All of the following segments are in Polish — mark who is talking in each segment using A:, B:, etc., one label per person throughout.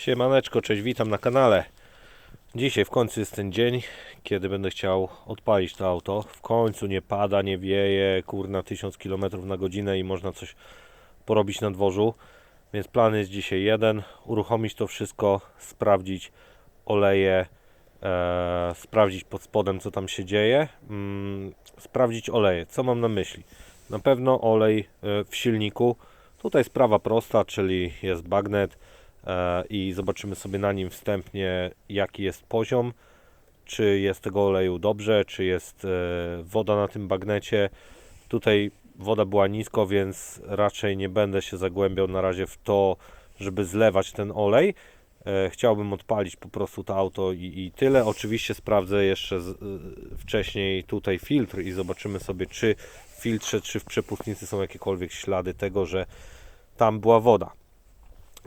A: Siemaneczko, cześć, witam na kanale. Dzisiaj w końcu jest ten dzień, kiedy będę chciał odpalić to auto. W końcu nie pada, nie wieje, kurna 1000 km na godzinę i można coś porobić na dworzu. Więc plan jest dzisiaj jeden, uruchomić to wszystko, sprawdzić oleje, e, sprawdzić pod spodem co tam się dzieje, mm, sprawdzić oleje. Co mam na myśli? Na pewno olej e, w silniku. Tutaj sprawa prosta, czyli jest bagnet i zobaczymy sobie na nim wstępnie jaki jest poziom, czy jest tego oleju dobrze, czy jest e, woda na tym bagnecie. Tutaj woda była nisko, więc raczej nie będę się zagłębiał na razie w to, żeby zlewać ten olej. E, Chciałbym odpalić po prostu to auto i, i tyle. Oczywiście sprawdzę jeszcze z, e, wcześniej tutaj filtr i zobaczymy sobie, czy w filtrze, czy w przepustnicy są jakiekolwiek ślady tego, że tam była woda.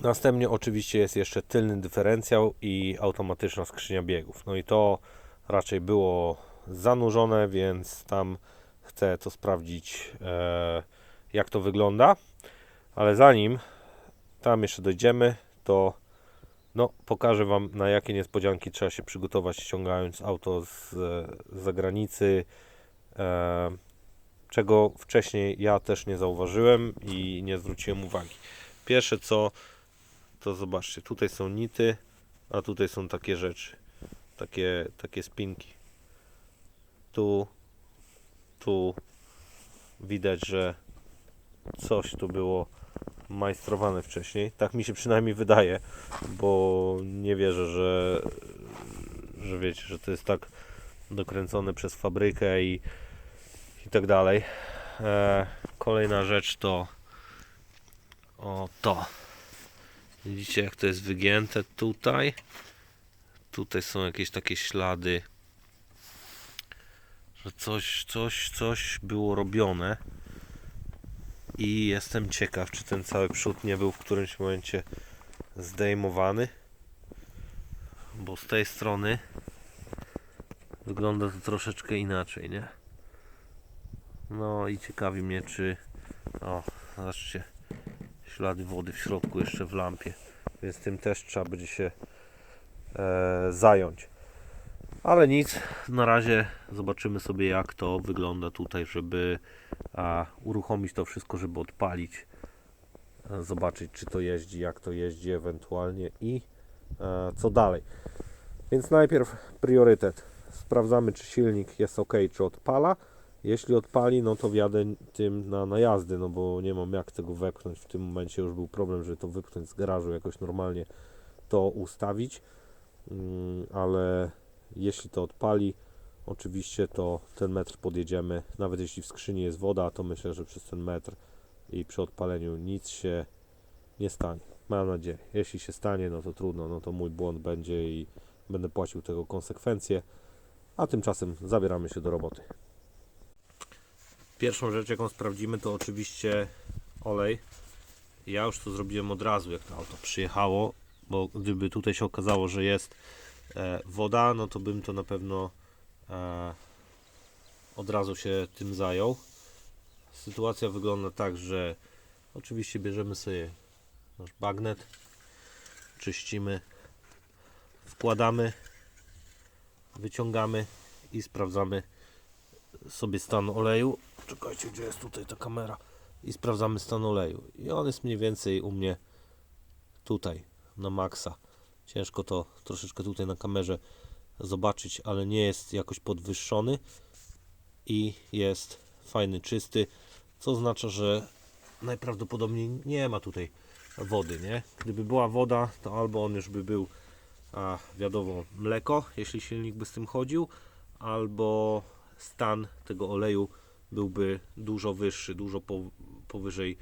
A: Następnie oczywiście jest jeszcze tylny dyferencjał i automatyczna skrzynia biegów. No i to raczej było zanurzone, więc tam chcę to sprawdzić, e, jak to wygląda. Ale zanim tam jeszcze dojdziemy, to no, pokażę Wam na jakie niespodzianki trzeba się przygotować ściągając auto z, z zagranicy, e, czego wcześniej ja też nie zauważyłem i nie zwróciłem uwagi. Pierwsze co, to zobaczcie, tutaj są nity, a tutaj są takie rzeczy, takie, takie spinki. Tu, tu widać, że coś tu było majstrowane wcześniej. Tak mi się przynajmniej wydaje, bo nie wierzę, że, że wiecie, że to jest tak dokręcone przez fabrykę i, i tak dalej. E, kolejna rzecz to o to. Widzicie jak to jest wygięte tutaj. Tutaj są jakieś takie ślady, że coś, coś, coś było robione. I jestem ciekaw, czy ten cały przód nie był w którymś momencie zdejmowany. Bo z tej strony wygląda to troszeczkę inaczej, nie? No i ciekawi mnie, czy. O, zobaczcie. Ślady wody w środku jeszcze w lampie. Więc tym też trzeba będzie się e, zająć. Ale nic, na razie zobaczymy sobie jak to wygląda tutaj, żeby a, uruchomić to wszystko, żeby odpalić, e, zobaczyć czy to jeździ, jak to jeździ ewentualnie i e, co dalej. Więc najpierw priorytet. Sprawdzamy czy silnik jest ok, czy odpala. Jeśli odpali, no to wjadę tym na najazdy, no bo nie mam jak tego wepchnąć. W tym momencie już był problem, żeby to wypchnąć z garażu, jakoś normalnie to ustawić. Mm, ale jeśli to odpali, oczywiście to ten metr podjedziemy. Nawet jeśli w skrzyni jest woda, to myślę, że przez ten metr i przy odpaleniu nic się nie stanie. Mam nadzieję. Jeśli się stanie, no to trudno, no to mój błąd będzie i będę płacił tego konsekwencje. A tymczasem zabieramy się do roboty. Pierwszą rzecz, jaką sprawdzimy, to oczywiście olej. Ja już to zrobiłem od razu, jak to auto przyjechało, bo gdyby tutaj się okazało, że jest e, woda, no to bym to na pewno e, od razu się tym zajął. Sytuacja wygląda tak, że oczywiście bierzemy sobie nasz bagnet, czyścimy, wkładamy, wyciągamy i sprawdzamy sobie stan oleju. Czekajcie, gdzie jest tutaj ta kamera? I sprawdzamy stan oleju. I on jest mniej więcej u mnie tutaj, na maksa. Ciężko to troszeczkę tutaj na kamerze zobaczyć, ale nie jest jakoś podwyższony i jest fajny, czysty, co oznacza, że najprawdopodobniej nie ma tutaj wody, nie? Gdyby była woda, to albo on już by był, a wiadomo, mleko, jeśli silnik by z tym chodził, albo stan tego oleju byłby dużo wyższy, dużo po, powyżej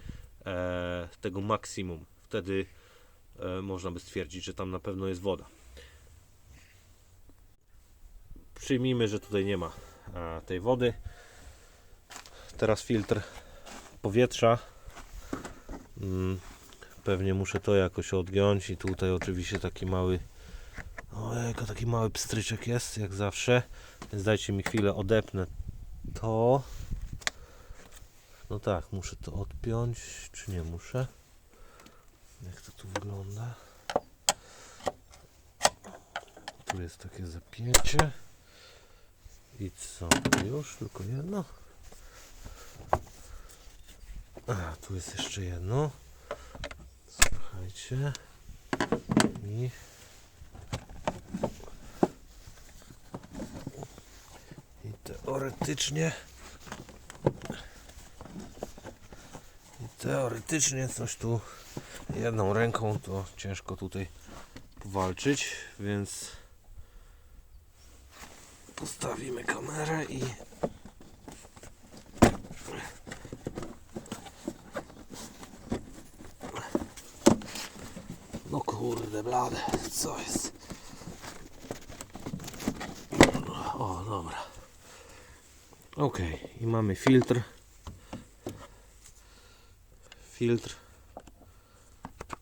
A: e, tego maksimum. Wtedy e, można by stwierdzić, że tam na pewno jest woda. Przyjmijmy, że tutaj nie ma e, tej wody. Teraz filtr powietrza. Mm, pewnie muszę to jakoś odgiąć i tutaj oczywiście taki mały Ojejka, taki mały pstryczek jest, jak zawsze. Więc dajcie mi chwilę, odepnę to. No tak, muszę to odpiąć, czy nie muszę? Jak to tu wygląda? Tu jest takie zapięcie. I co? Już tylko jedno. A, tu jest jeszcze jedno. Słuchajcie. I I teoretycznie teoretycznie coś tu jedną ręką to ciężko tutaj walczyć, więc postawimy kamerę i no kurde blade, co jest? O, dobra. Ok, i mamy filtr. Filtr,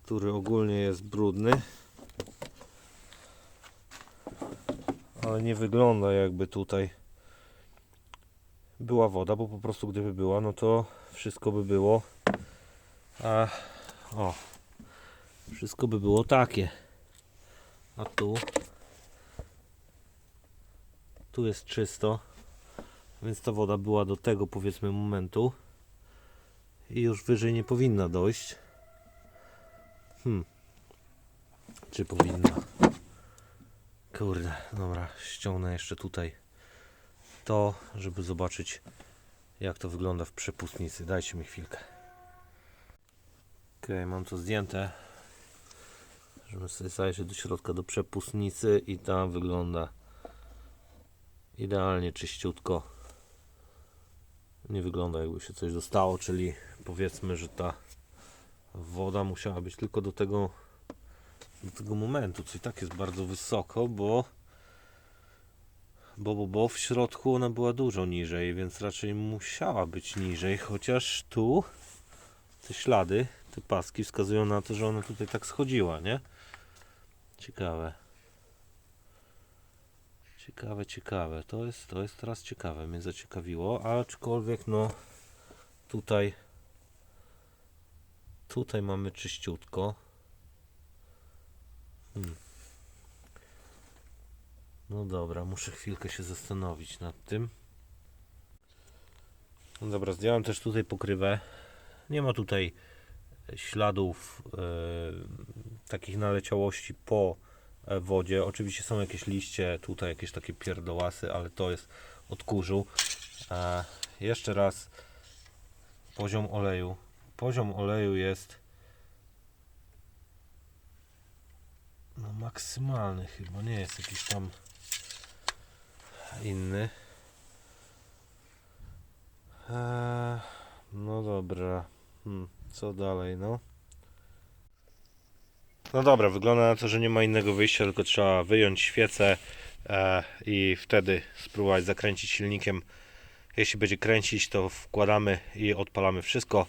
A: który ogólnie jest brudny. Ale nie wygląda jakby tutaj była woda, bo po prostu gdyby była, no to wszystko by było. A, o, wszystko by było takie. A tu tu jest czysto, więc ta woda była do tego powiedzmy momentu i już wyżej nie powinna dojść. Hmm. Czy powinna? Kurde, dobra, ściągnę jeszcze tutaj to, żeby zobaczyć jak to wygląda w przepustnicy. Dajcie mi chwilkę. Ok, mam to zdjęte. Żeby sobie zajrzeć do środka do przepustnicy i tam wygląda idealnie czyściutko. Nie wygląda jakby się coś dostało, czyli powiedzmy, że ta woda musiała być tylko do tego do tego momentu, co i tak jest bardzo wysoko, bo bo, bo, bo w środku ona była dużo niżej, więc raczej musiała być niżej, chociaż tu te ślady, te paski wskazują na to, że ona tutaj tak schodziła, nie? Ciekawe. Ciekawe, ciekawe. To jest, to jest teraz ciekawe. Mnie zaciekawiło, aczkolwiek no tutaj tutaj mamy czyściutko. Hmm. No dobra, muszę chwilkę się zastanowić nad tym. No dobra, zdjąłem też tutaj pokrywę. Nie ma tutaj śladów e, takich naleciałości po wodzie. Oczywiście są jakieś liście, tutaj jakieś takie pierdołasy, ale to jest od kurzu. E, jeszcze raz poziom oleju. Poziom oleju jest no maksymalny chyba, nie jest jakiś tam inny. Eee, no dobra. Hmm, co dalej, no? No dobra, wygląda na to, że nie ma innego wyjścia, tylko trzeba wyjąć świecę e, i wtedy spróbować zakręcić silnikiem. Jeśli będzie kręcić, to wkładamy i odpalamy wszystko.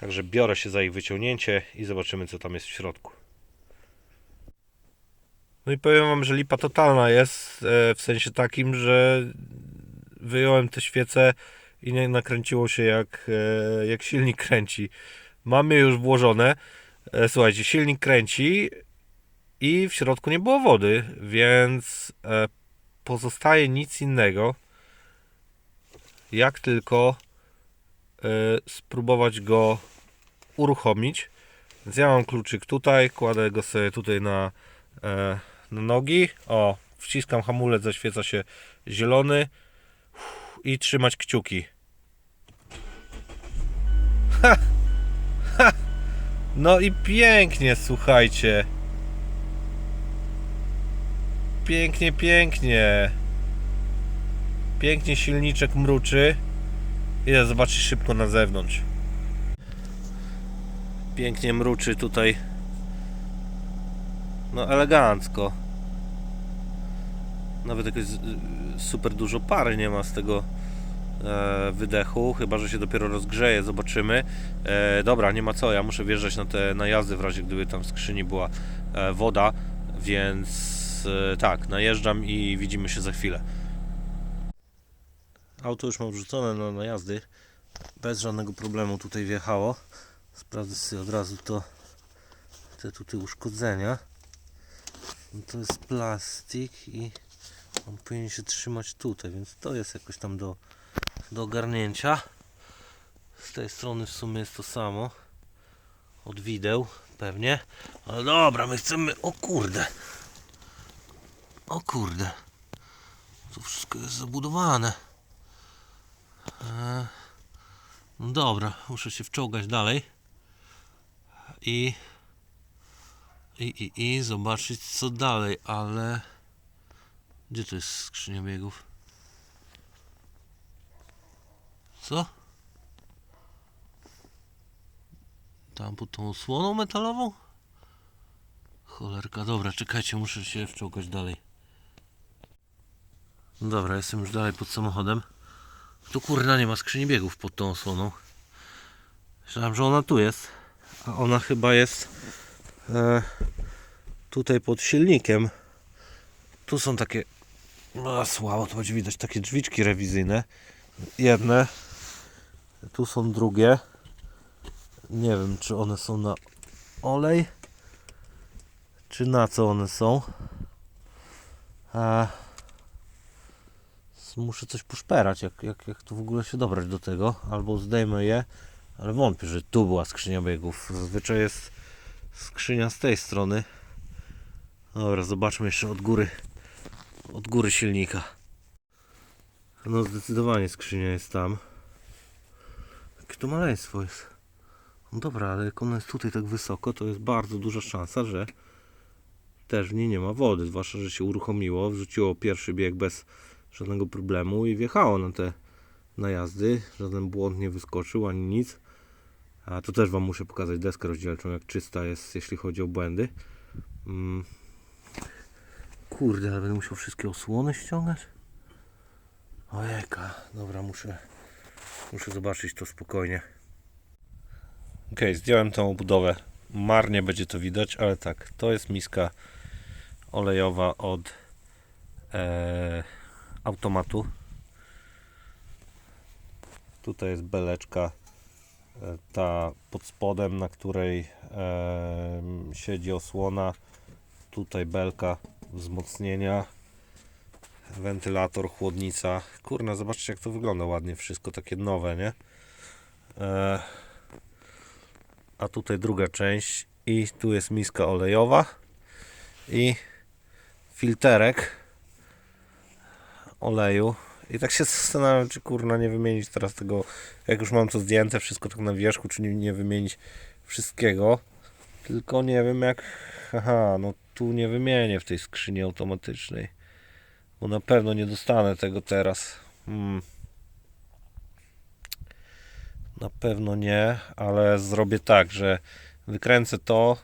A: Także biorę się za ich wyciągnięcie i zobaczymy, co tam jest w środku. No i powiem Wam, że lipa totalna jest, e, w sensie takim, że wyjąłem te świece i nie nakręciło się jak, e, jak silnik kręci. Mamy już włożone. E, Słuchajcie, silnik kręci i w środku nie było wody, więc e, pozostaje nic innego, jak tylko e, spróbować go uruchomić. Więc ja mam kluczyk tutaj, kładę go sobie tutaj na, na nogi. O, wciskam hamulec, zaświeca się zielony i trzymać kciuki. Ha! No i pięknie, słuchajcie. Pięknie, pięknie. Pięknie silniczek mruczy. Idę zobaczyć szybko na zewnątrz. Pięknie mruczy tutaj. No elegancko. Nawet jakoś super dużo pary nie ma z tego wydechu, chyba że się dopiero rozgrzeje, zobaczymy. E, dobra, nie ma co, ja muszę wjeżdżać na te najazdy w razie gdyby tam w skrzyni była e, woda, więc e, tak, najeżdżam i widzimy się za chwilę. Auto już mam wrzucone na najazdy, bez żadnego problemu tutaj wjechało. Sprawdzę sobie od razu to, te tutaj uszkodzenia. No to jest plastik i on powinien się trzymać tutaj, więc to jest jakoś tam do, do ogarnięcia. Z tej strony w sumie jest to samo. Od wideł pewnie. Ale dobra, my chcemy... O kurde! O kurde! To wszystko jest zabudowane. E, No dobra, muszę się wczołgać dalej. I... I, i, i zobaczyć co dalej, ale... Gdzie to jest skrzynia biegów? Co? Tam pod tą osłoną metalową? Cholerka, dobra, czekajcie, muszę się wczołgać dalej. Dobra, jestem już dalej pod samochodem. Tu kurna nie ma skrzyni biegów pod tą osłoną. Myślałem, że ona tu jest. A ona chyba jest e, tutaj pod silnikiem. Tu są takie. No, słabo to będzie widać takie drzwiczki rewizyjne. Jedne. Tu są drugie. Nie wiem, czy one są na olej, czy na co one są. A muszę coś poszperać, jak, jak, jak tu w ogóle się dobrać do tego. Albo zdejmę je, ale wątpię, że tu była skrzynia biegów. Zazwyczaj jest skrzynia z tej strony. Dobra, zobaczmy jeszcze od góry. Od góry silnika. No zdecydowanie skrzynia jest tam. Jakie to maleństwo jest. No dobra, ale jak ona jest tutaj tak wysoko, to jest bardzo duża szansa, że też w niej nie ma wody. Zwłaszcza, że się uruchomiło, wrzuciło pierwszy bieg bez żadnego problemu i wjechało na te najazdy. Żaden błąd nie wyskoczył ani nic. A to też Wam muszę pokazać deskę rozdzielczą, jak czysta jest, jeśli chodzi o błędy. Mm. Kurde, ale będę musiał wszystkie osłony ściągać. Ojejka, dobra, muszę, muszę zobaczyć to spokojnie. Ok, zdjąłem tą obudowę. Marnie będzie to widać, ale tak, to jest miska olejowa od e, automatu. Tutaj jest beleczka, e, ta pod spodem, na której e, siedzi osłona. Tutaj belka wzmocnienia, wentylator, chłodnica. Kurna, zobaczcie jak to wygląda ładnie wszystko, takie nowe, nie? E, a tutaj druga część i tu jest miska olejowa i filterek oleju i tak się zastanawiam czy kurna nie wymienić teraz tego jak już mam to zdjęte wszystko tak na wierzchu czy nie, nie wymienić wszystkiego tylko nie wiem jak aha no tu nie wymienię w tej skrzyni automatycznej bo na pewno nie dostanę tego teraz hmm. Na pewno nie, ale zrobię tak, że wykręcę to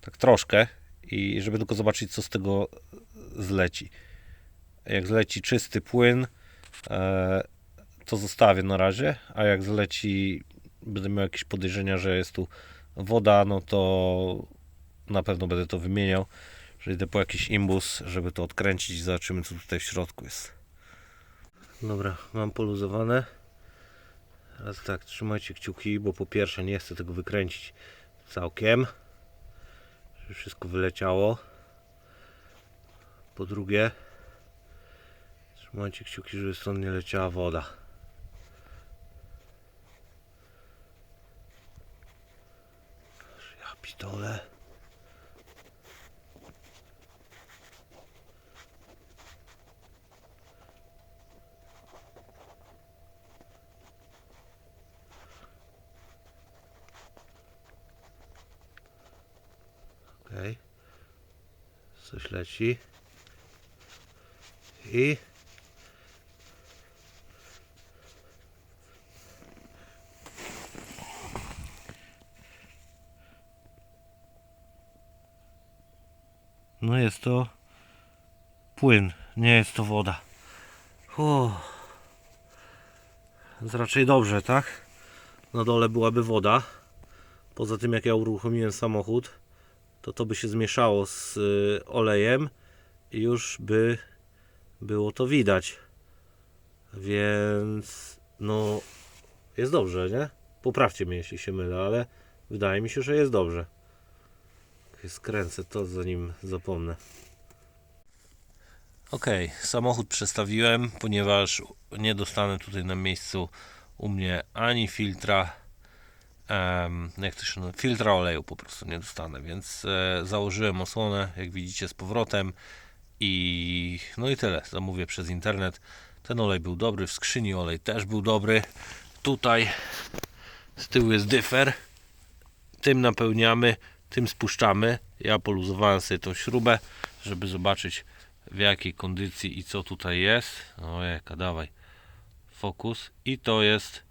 A: tak troszkę i żeby tylko zobaczyć co z tego zleci. Jak zleci czysty płyn, e, to zostawię na razie, a jak zleci będę miał jakieś podejrzenia, że jest tu woda, no to na pewno będę to wymieniał. Że idę po jakiś imbus, żeby to odkręcić i zobaczymy co tutaj w środku jest. Dobra, mam poluzowane. Teraz tak, trzymajcie kciuki, bo po pierwsze nie chcę tego wykręcić całkiem, żeby wszystko wyleciało. Po drugie, trzymajcie kciuki, żeby stąd nie leciała woda. Ja pitole. Okej. Coś leci. I No jest to płyn, nie jest to woda. Uff. Raczej dobrze, tak? Na dole byłaby woda. Poza tym jak ja uruchomiłem samochód, to to by się zmieszało z y, olejem i już by było to widać. Więc no jest dobrze, nie? Poprawcie mnie, jeśli się mylę, ale wydaje mi się, że jest dobrze. Skręcę to, zanim zapomnę. Ok, samochód przestawiłem, ponieważ nie dostanę tutaj na miejscu u mnie ani filtra, em, jak to się nazywa, filtra oleju po prostu nie dostanę, więc e, założyłem osłonę, jak widzicie z powrotem i no i tyle, zamówię przez internet. Ten olej był dobry, w skrzyni olej też był dobry. Tutaj z tyłu jest dyfer, tym napełniamy, tym spuszczamy. Ja poluzowałem sobie tą śrubę, żeby zobaczyć w jakiej kondycji i co tutaj jest. Ojeka, dawaj. Fokus. I to jest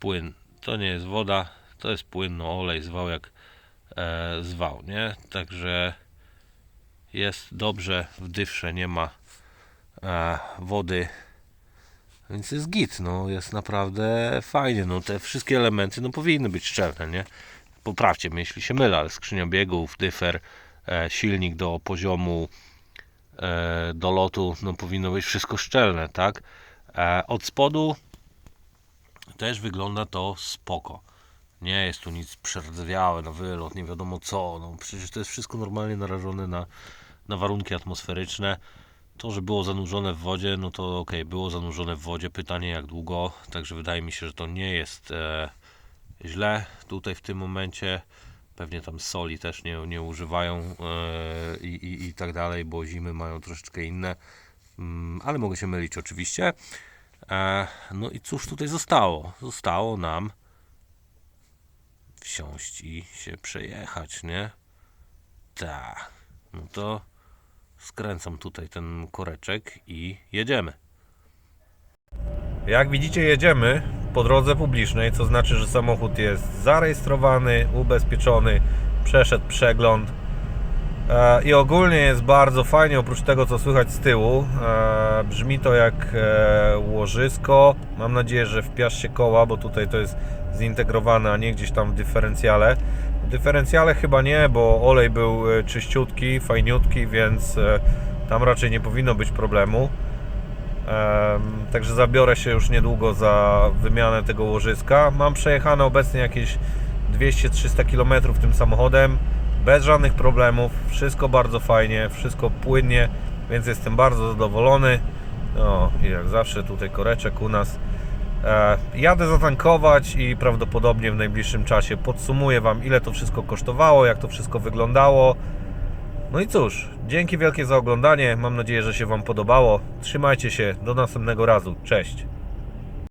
A: płyn. To nie jest woda, to jest płyn, no olej zwał jak e, zwał, nie? Także jest dobrze w dyfrze, nie ma e, wody. Więc jest git, no jest naprawdę fajnie. No te wszystkie elementy no powinny być szczelne, nie? Poprawcie mnie, jeśli się mylę, ale skrzynia biegów, dyfer, e, silnik do poziomu e, do lotu, no powinno być wszystko szczelne, tak? E, od spodu też wygląda to spoko. Nie jest tu nic przerdzewiałe na wylot, nie wiadomo co. No przecież to jest wszystko normalnie narażone na, na warunki atmosferyczne. To, że było zanurzone w wodzie, no to ok, było zanurzone w wodzie. Pytanie jak długo, także wydaje mi się, że to nie jest e, źle tutaj w tym momencie. Pewnie tam soli też nie, nie używają e, i, i, i tak dalej, bo zimy mają troszeczkę inne. Mm, ale mogę się mylić oczywiście. E, no i cóż tutaj zostało? Zostało nam wsiąść i się przejechać, nie? Tak. No to skręcam tutaj ten koreczek i jedziemy.
B: Jak widzicie, jedziemy po drodze publicznej, co znaczy, że samochód jest zarejestrowany, ubezpieczony, przeszedł przegląd i ogólnie jest bardzo fajnie, oprócz tego, co słychać z tyłu. E, brzmi to jak e, łożysko. Mam nadzieję, że w piaszcie koła, bo tutaj to jest zintegrowane, a nie gdzieś tam w dyferencjale. W dyferencjale chyba nie, bo olej był e, czyściutki, fajniutki, więc e, tam raczej nie powinno być problemu. Em, Także zabiorę się już niedługo za wymianę tego łożyska. Mam przejechane obecnie jakieś 200-300 km tym samochodem bez żadnych problemów. Wszystko bardzo fajnie, wszystko płynnie, więc jestem bardzo zadowolony. No i jak zawsze tutaj koreczek u nas. E, jadę zatankować i prawdopodobnie w najbliższym czasie podsumuję Wam ile to wszystko kosztowało, jak to wszystko wyglądało. No i cóż, dzięki wielkie za oglądanie. Mam nadzieję, że się Wam podobało. Trzymajcie się, do następnego razu. Cześć.